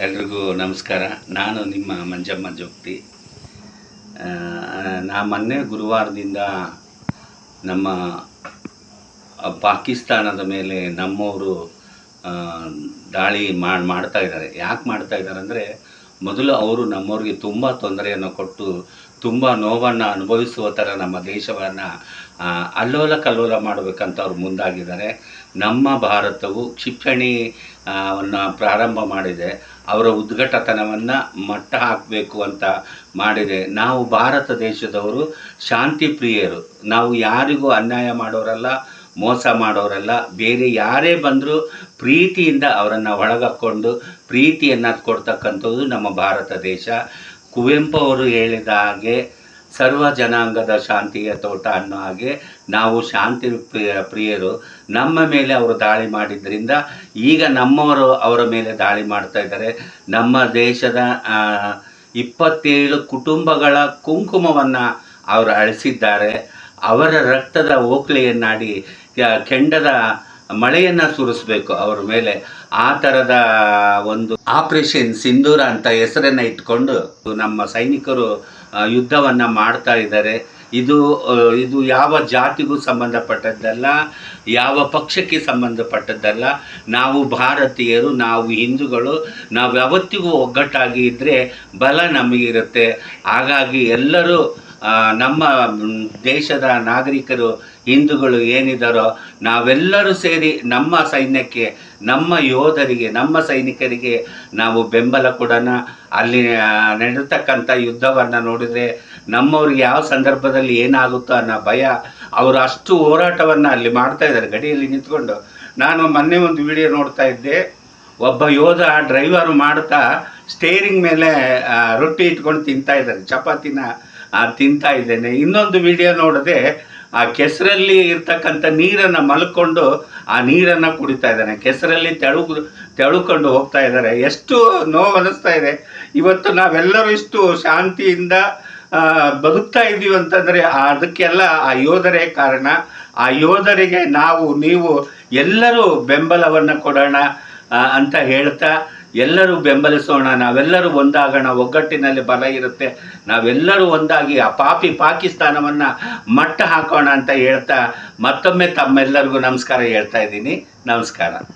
ಎಲ್ರಿಗೂ ನಮಸ್ಕಾರ. ನಾನು ನಿಮ್ಮ ಮಂಜಮ್ಮ ಜೋಗ್ತಿ. ಆ, ನಾ ಮೊನ್ನೆ ಗುರುವಾರದಿಂದ ನಮ್ಮ ಪಾಕಿಸ್ತಾನದ ಮೇಲೆ ನಮ್ಮವರು ದಾಳಿ ಮಾಡಿ ಮಾಡ್ತಾ ಇದ್ದಾರೆ. ಯಾಕೆ ಮಾಡ್ತಾ ಇದ್ದಾರೆ ಅಂದರೆ ಮೊದಲು ಅವರು ನಮ್ಮವ್ರಿಗೆ ತುಂಬ ತೊಂದರೆಯನ್ನು ಕೊಟ್ಟು ತುಂಬ ನೋವನ್ನು ಅನುಭವಿಸುವ ಥರ ನಮ್ಮ ದೇಶವನ್ನು ಅಲ್ಲೋಲ ಕಲ್ಲೋಲ ಮಾಡಬೇಕಂತ ಅವ್ರು ಮುಂದಾಗಿದ್ದಾರೆ. ನಮ್ಮ ಭಾರತವು ಕ್ಷಿಪಣಿ ಪ್ರಾರಂಭ ಮಾಡಿದೆ. ಅವರ ಉದ್ಘಟತನವನ್ನು ಮಟ್ಟ ಹಾಕಬೇಕು ಅಂತ ಮಾಡಿದೆ. ನಾವು ಭಾರತ ದೇಶದವರು ಶಾಂತಿ ಪ್ರಿಯರು. ನಾವು ಯಾರಿಗೂ ಅನ್ಯಾಯ ಮಾಡೋರಲ್ಲ, ಮೋಸ ಮಾಡೋರಲ್ಲ, ಬೇರೆ ಯಾರೇ ಬಂದರೂ ಪ್ರೀತಿಯಿಂದ ಅವರನ್ನು ಒಳಗಕ್ಕೊಂಡು ಪ್ರೀತಿಯನ್ನು ಕೊಡ್ತಕ್ಕಂಥದ್ದು ನಮ್ಮ ಭಾರತ ದೇಶ. ಕುವೆಂಪು ಅವರು ಹೇಳಿದ ಹಾಗೆ ಸರ್ವ ಜನಾಂಗದ ಶಾಂತಿಯ ತೋಟ ಅನ್ನೋ ಹಾಗೆ ನಾವು ಶಾಂತಿ ಪ್ರಿಯ ಪ್ರಿಯರು, ನಮ್ಮ ಮೇಲೆ ಅವರು ದಾಳಿ ಮಾಡಿದ್ದರಿಂದ ಈಗ ನಮ್ಮವರು ಅವರ ಮೇಲೆ ದಾಳಿ ಮಾಡ್ತಾ ಇದ್ದಾರೆ. ನಮ್ಮ ದೇಶದ ಇಪ್ಪತ್ತೇಳು ಕುಟುಂಬಗಳ ಕುಂಕುಮವನ್ನು ಅವರು ಅಳಿಸಿದ್ದಾರೆ. ಅವರ ರಕ್ತದ ಓಕ್ಲೆಯನ್ನಾಡಿ ಕೆಂಡದ ಮಳೆಯನ್ನು ಸುರಿಸ್ಬೇಕು ಅವ್ರ ಮೇಲೆ. ಆ ಥರದ ಒಂದು ಆಪರೇಷನ್ ಸಿಂಧೂರ ಅಂತ ಹೆಸರನ್ನು ಇಟ್ಕೊಂಡು ನಮ್ಮ ಸೈನಿಕರು ಯುದ್ಧವನ್ನು ಮಾಡ್ತಾ ಇದ್ದಾರೆ. ಇದು ಇದು ಯಾವ ಜಾತಿಗೂ ಸಂಬಂಧಪಟ್ಟದ್ದಲ್ಲ, ಯಾವ ಪಕ್ಷಕ್ಕೆ ಸಂಬಂಧಪಟ್ಟದ್ದಲ್ಲ, ನಾವು ಭಾರತೀಯರು, ನಾವು ಹಿಂದೂಗಳು, ನಾವು ಯಾವತ್ತಿಗೂ ಒಗ್ಗಟ್ಟಾಗಿ ಇದ್ದರೆ ಬಲ ನಮಗಿರುತ್ತೆ. ಹಾಗಾಗಿ ಎಲ್ಲರೂ ನಮ್ಮ ದೇಶದ ನಾಗರಿಕರು, ಹಿಂದೂಗಳು ಏನಿದ್ದಾರೋ ನಾವೆಲ್ಲರೂ ಸೇರಿ ನಮ್ಮ ಸೈನ್ಯಕ್ಕೆ, ನಮ್ಮ ಯೋಧರಿಗೆ, ನಮ್ಮ ಸೈನಿಕರಿಗೆ ನಾವು ಬೆಂಬಲ ಕೊಡೋಣ. ಅಲ್ಲಿ ನಡೆತಕ್ಕಂಥ ಯುದ್ಧವನ್ನು ನೋಡಿದರೆ ನಮ್ಮವ್ರಿಗೆ ಯಾವ ಸಂದರ್ಭದಲ್ಲಿ ಏನಾಗುತ್ತೋ ಅನ್ನೋ ಭಯ. ಅವರು ಅಷ್ಟು ಹೋರಾಟವನ್ನು ಅಲ್ಲಿ ಮಾಡ್ತಾ ಇದ್ದಾರೆ, ಗಡಿಯಲ್ಲಿ ನಿಂತ್ಕೊಂಡು. ನಾನು ಮೊನ್ನೆ ಒಂದು ವಿಡಿಯೋ ನೋಡ್ತಾ ಇದ್ದೆ. ಒಬ್ಬ ಯೋಧ ಡ್ರೈವರ್ ಮಾಡ್ತಾ ಸ್ಟೇರಿಂಗ್ ಮೇಲೆ ರೊಟ್ಟಿ ಇಟ್ಕೊಂಡು ತಿಂತಾ ಇದ್ದಾರೆ, ಚಪಾತಿನ. ತಿಂತಾ ಇದ್ದೇನೆ. ಇನ್ನೊಂದು ವಿಡಿಯೋ ನೋಡಿದೆ ಆ ಕೆಸರಲ್ಲಿ ಇರ್ತಕ್ಕಂಥ ನೀರನ್ನು ಮಲ್ಕೊಂಡು ಆ ನೀರನ್ನು ಕುಡಿತಾ ಇದ್ದಾನೆ. ಕೆಸರಲ್ಲಿ ತೆಳು, ತೆಳುಕೊಂಡು ಹೋಗ್ತಾ ಇದ್ದಾರೆ. ಎಷ್ಟು ನೋವು ಅನ್ನಿಸ್ತಾ ಇದೆ. ಇವತ್ತು ನಾವೆಲ್ಲರೂ ಇಷ್ಟು ಶಾಂತಿಯಿಂದ ಬದುಕ್ತಾ ಇದ್ದೀವಿ ಅಂತಂದರೆ ಅದಕ್ಕೆಲ್ಲ ಆ ಯೋಧರೇ ಕಾರಣ. ಆ ಯೋಧರಿಗೆ ನಾವು, ನೀವು ಎಲ್ಲರೂ ಬೆಂಬಲವನ್ನು ಕೊಡೋಣ ಅಂತ ಹೇಳ್ತಾ ಎಲ್ಲರೂ ಬೆಂಬಲಿಸೋಣ, ನಾವೆಲ್ಲರೂ ಒಂದಾಗೋಣ, ಒಗ್ಗಟ್ಟಿನಲ್ಲಿ ಬಲ ಇರುತ್ತೆ. ನಾವೆಲ್ಲರೂ ಒಂದಾಗಿ ಆ ಪಾಪಿ ಪಾಕಿಸ್ತಾನವನ್ನು ಮಟ್ಟ ಹಾಕೋಣ ಅಂತ ಹೇಳ್ತಾ ಮತ್ತೊಮ್ಮೆ ತಮ್ಮೆಲ್ಲರಿಗೂ ನಮಸ್ಕಾರ ಹೇಳ್ತಾ ಇದ್ದೀನಿ. ನಮಸ್ಕಾರ.